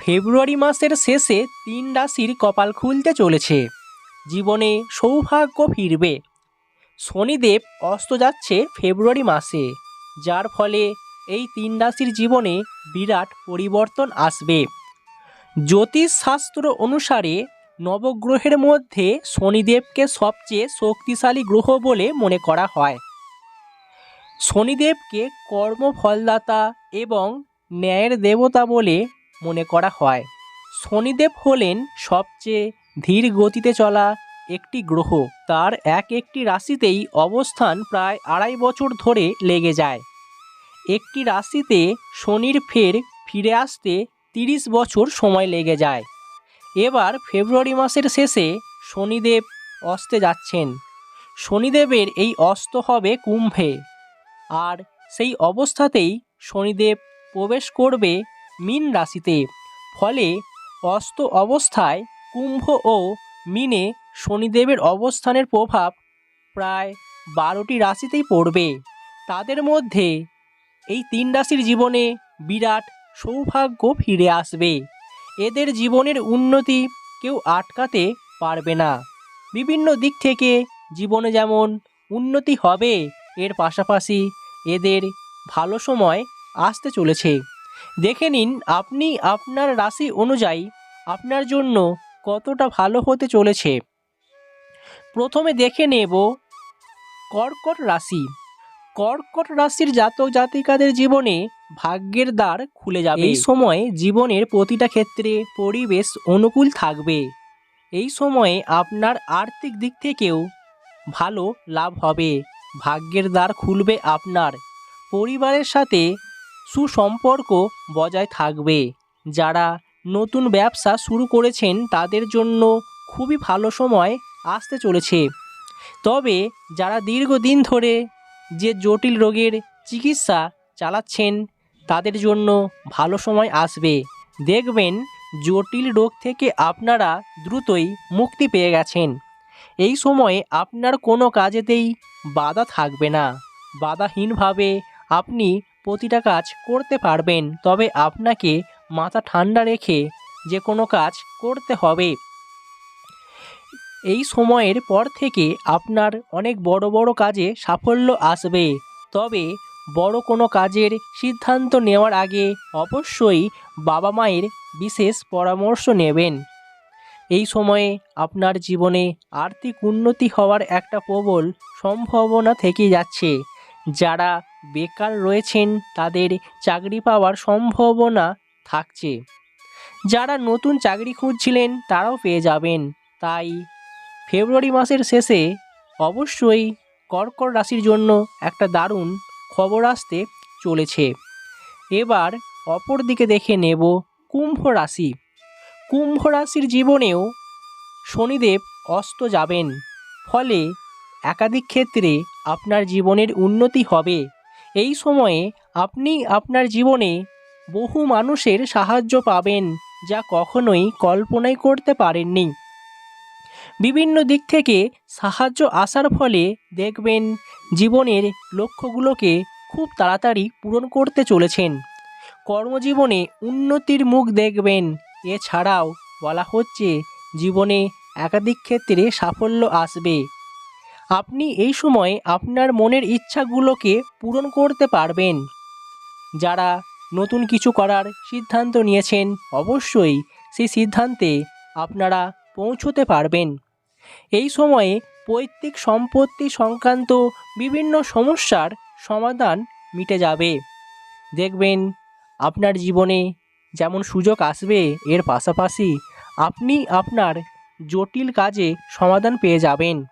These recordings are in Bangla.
ফেব্রুয়ারি মাসের শেষে তিন রাশির কপাল খুলতে চলেছে। জীবনে সৌভাগ্য ফিরবে। শনিদেব অস্ত যাচ্ছে ফেব্রুয়ারি মাসে, যার ফলে এই তিন রাশির জীবনে বিরাট পরিবর্তন আসবে। জ্যোতিষশাস্ত্র অনুসারে নবগ্রহের মধ্যে শনিদেবকে সবচেয়ে শক্তিশালী গ্রহ বলে মনে করা হয়। শনিদেবকে কর্মফলদাতা এবং ন্যায়ের দেবতা বলে মনে করা হয়। শনিদেব হলেন সবচেয়ে ধীর গতিতে চলা একটি গ্রহ। তার এক একটি রাশিতেই অবস্থান প্রায় আড়াই বছর ধরে লেগে যায়। একটি রাশিতে শনির ফের ফিরে আসতে তিরিশ বছর সময় লেগে যায়। এবার ফেব্রুয়ারি মাসের শেষে শনিদেব অস্তে যাচ্ছেন। শনিদেবের এই অস্ত হবে কুম্ভে। আর সেই অবস্থাতেই শনিদেব প্রবেশ করবে মীন রাশিতে। ফলে অস্ত অবস্থায় কুম্ভ ও মিনে শনিদেবের অবস্থানের প্রভাব প্রায় বারোটি রাশিতেই পড়বে। তাদের মধ্যে এই তিন রাশির জীবনে বিরাট সৌভাগ্য ফিরে আসবে। এদের জীবনের উন্নতি কেউ আটকাতে পারবে না। বিভিন্ন দিক থেকে জীবনে যেমন উন্নতি হবে, এর পাশাপাশি এদের ভালো সময় আসতে চলেছে। দেখে নিন আপনি আপনার রাশি অনুযায়ী আপনার জন্য কতটা ভালো হতে চলেছে। প্রথমে দেখে নেব কর্কট রাশি। কর্কট রাশির জাতক জাতিকাদের জীবনে ভাগ্যের দ্বার খুলে যাবে। এই সময় জীবনের প্রতিটা ক্ষেত্রে পরিবেশ অনুকূল থাকবে। এই সময়ে আপনার আর্থিক দিক থেকেও ভালো লাভ হবে। ভাগ্যের দ্বার খুলবে আপনার। পরিবারের সাথে সুসম্পর্ক বজায় থাকবে। যারা নতুন ব্যবসা শুরু করেছেন, তাদের জন্য খুবই ভালো সময় আসতে চলেছে। তবে যারা দীর্ঘদিন ধরে যে জটিল রোগের চিকিৎসা চালাচ্ছেন, তাদের জন্য ভালো সময় আসবে। দেখবেন, জটিল রোগ থেকে আপনারা দ্রুতই মুক্তি পেয়ে গেছেন। এই সময়ে আপনার কোনো কাজেতেই বাধা থাকবে না। বাধাহীনভাবে আপনি প্রতিটা কাজ করতে পারবেন, তবে আপনাকে মাথা ঠান্ডা রেখে যে কোনো কাজ করতে হবে। এই সময়ের পর থেকে আপনার অনেক বড় বড় কাজে সাফল্য আসবে, তবে বড় কোনো কাজের সিদ্ধান্ত নেওয়ার আগে অবশ্যই বাবা মায়ের বিশেষ পরামর্শ নেবেন। এই সময়ে আপনার জীবনে আর্থিক উন্নতি হওয়ার একটা প্রবল সম্ভাবনা থেকে যাচ্ছে। যারা বেকার রয়েছেন, তাদের চাকরি পাওয়ার সম্ভাবনা থাকছে। যারা নতুন চাকরি খুঁজছিলেন, তারাও পেয়ে যাবেন। তাই ফেব্রুয়ারি মাসের শেষে অবশ্যই কর্কট রাশির জন্য একটা দারুণ খবর আসতে চলেছে। এবার অপর দিকে দেখে নেব কুম্ভ রাশি। কুম্ভ রাশির জীবনেও শনিদেব অস্ত যাবেন। ফলে একাধিক ক্ষেত্রে আপনার জীবনের উন্নতি হবে। এই সময়ে আপনি আপনার জীবনে বহু মানুষের সাহায্য পাবেন যা কখনোই কল্পনাই করতে পারেননি। বিভিন্ন দিক থেকে সাহায্য আসার ফলে দেখবেন জীবনের লক্ষ্যগুলোকে খুব তাড়াতাড়ি পূরণ করতে চলেছেন। কর্মজীবনে উন্নতির মুখ দেখবেন। এছাড়াও বলা হচ্ছে, জীবনে একাধিক ক্ষেত্রে সাফল্য আসবে। আপনি এই সময় আপনার মনের ইচ্ছাগুলোকে পূরণ করতে পারবেন। যারা নতুন কিছু করার সিদ্ধান্ত নিয়েছেন, অবশ্যই সেই সিদ্ধান্তে আপনারা পৌঁছতে পারবেন। এই সময়ে পৈতৃক সম্পত্তি সংক্রান্ত বিভিন্ন সমস্যার সমাধান মিটে যাবে। দেখবেন আপনার জীবনে যেমন সুযোগ আসবে, এর পাশাপাশি আপনি আপনার জটিল কাজে সমাধান পেয়ে যাবেন।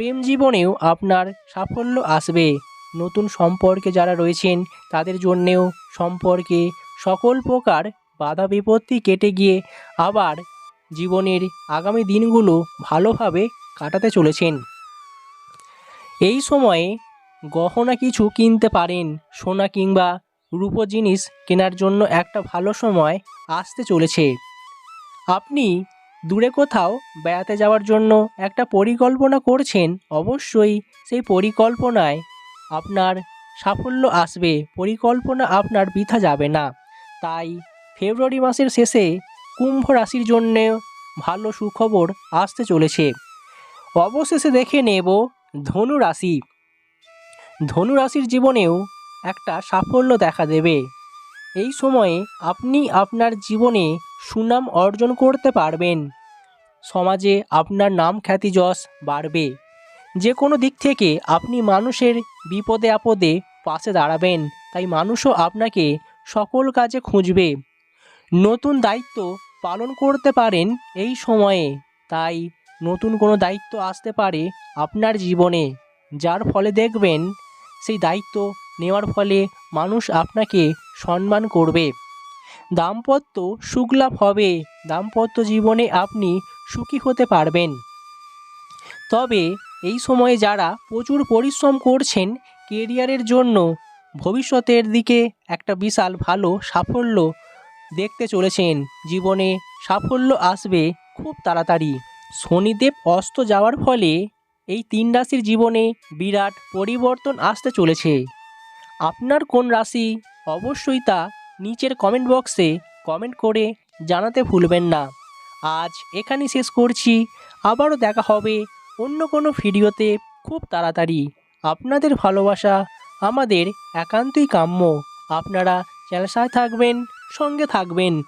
প্রেম জীবনেও আপনার সাফল্য আসবে। নতুন সম্পর্কে যারা রয়েছেন, তাদের জন্যেও সম্পর্কে সকল প্রকার বাধা বিপত্তি কেটে গিয়ে আবার জীবনের আগামী দিনগুলো ভালোভাবে কাটাতে চলেছেন। এই সময়ে গহনা কিছু কিনতে পারেন, সোনা কিংবা রূপো জিনিস কেনার জন্য একটা ভালো সময় আসতে চলেছে। আপনি দূরে কোথাও বেড়াতে যাওয়ার জন্য একটা পরিকল্পনা করছেন, অবশ্যই সেই পরিকল্পনায় আপনার সাফল্য আসবে, পরিকল্পনা আপনার বৃথা যাবে না। তাই ফেব্রুয়ারি মাসের শেষে কুম্ভ রাশির জন্য ভালো সুখবর আসতে চলেছে। অবশেষে দেখে নেব ধনু রাশি। ধনু রাশির জীবনেও একটা সাফল্য দেখা দেবে। এই সময়ে আপনি আপনার জীবনে সুনাম অর্জন করতে পারবেন। সমাজে আপনার নাম খ্যাতি যশ বাড়বে। যে কোনো দিক থেকে আপনি মানুষের বিপদে আপদে পাশে দাঁড়াবেন, তাই মানুষও আপনাকে সকল কাজে খুঁজবে। নতুন দায়িত্ব পালন করতে পারেন এই সময়ে, তাই নতুন কোনো দায়িত্ব আসতে পারে আপনার জীবনে। যার ফলে দেখবেন, সেই দায়িত্ব নেওয়ার ফলে মানুষ আপনাকে সম্মান করবে। দাম্পত্য সুখলাভ হবে। দাম্পত্য জীবনে আপনি সুখী হতে পারবেন। তবে এই সময়ে যারা প্রচুর পরিশ্রম করছেন, কেরিয়ারের জন্য ভবিষ্যতের দিকে একটা বিশাল ভালো সাফল্য দেখতে চলেছেন। জীবনে সাফল্য আসবে খুব তাড়াতাড়ি। শনিদেব অস্ত যাওয়ার ফলে এই তিন রাশির জীবনে বিরাট পরিবর্তন আসতে চলেছে। আপনার কোন রাশি? অবশ্যই তা নিচের কমেন্ট বক্সে কমেন্ট করে জানাতে ভুলবেন না। আজ এখানে শেষ করছি। আবারও দেখা হবে অন্য কোনো ভিডিওতে খুব তাড়াতাড়ি। আপনাদের ভালোবাসা আমাদের একান্তই কাম্য। আপনারা চ্যানেল থাকবেন, সঙ্গে থাকবেন।